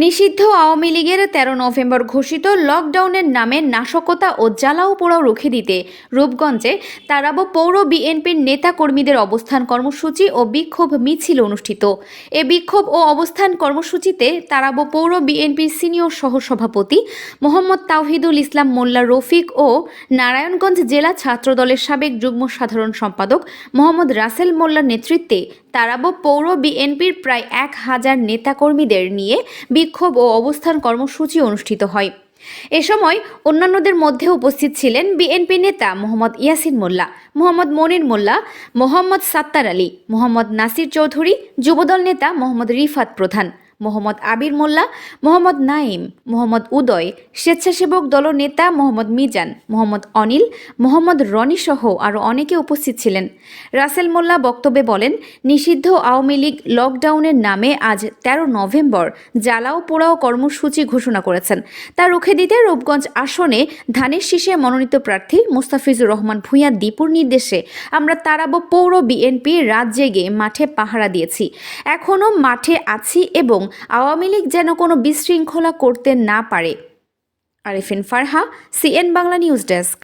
নিষিদ্ধ আওয়ামী লীগের তেরো নভেম্বর ঘোষিত লকডাউনের নামে নাশকতা ও জ্বালাও পোড়াও রুখে দিতে রূপগঞ্জে তারাবো পৌর বিএনপির নেতা কর্মীদের অবস্থান কর্মসূচি ও বিক্ষোভ মিছিল অনুষ্ঠিত। এ বিক্ষোভ ও অবস্থান কর্মসূচিতে তারাবো পৌর বিএনপির সিনিয়র সহসভাপতি মোহাম্মদ তাওহিদুল ইসলাম মোল্লা রফিক ও নারায়ণগঞ্জ জেলা ছাত্রদলের সাবেক যুগ্ম সাধারণ সম্পাদক মোহাম্মদ রাসেল মোল্লার নেতৃত্বে তারাবো পৌর বিএনপির প্রায় এক হাজার নেতাকর্মীদের নিয়ে বিক্ষোভ ও অবস্থান কর্মসূচি অনুষ্ঠিত হয়। এ সময় অন্যান্যদের মধ্যে উপস্থিত ছিলেন বিএনপি নেতা মোহাম্মদ ইয়াসিন মোল্লা, মোহাম্মদ মনির মোল্লা, মোহাম্মদ সাত্তার আলী, মোহাম্মদ নাসির চৌধুরী, যুবদল নেতা মোহাম্মদ রিফাত প্রধান। মোহাম্মদ আবির মোল্লা, মোহাম্মদ নাইম মোহাম্মদ উদয়, স্বেচ্ছাসেবক দল নেতা মোহাম্মদ মিজান, মোহাম্মদ অনিল, মোহাম্মদ রনি সহ আরও অনেকে উপস্থিত ছিলেন। রাসেল মোল্লা বক্তব্যে বলেন, নিষিদ্ধ আওয়ামী লীগ লকডাউনের নামে আজ তেরো নভেম্বর জ্বালাও পোড়াও কর্মসূচি ঘোষণা করেছেন। তা রুখে দিতে রূপগঞ্জ আসনে ধানের শীষে মনোনীত প্রার্থী মুস্তাফিজুর রহমান ভূঁইয়া দীপুর নির্দেশে আমরা তারাবো পৌর বিএনপি রাত জেগে মাঠে পাহারা দিয়েছি। এখনও মাঠে আছি এবং আওয়ামী লীগ যেন কোনো বিশৃঙ্খলা করতে না পারে। Arifin Farha CN Bangla news desk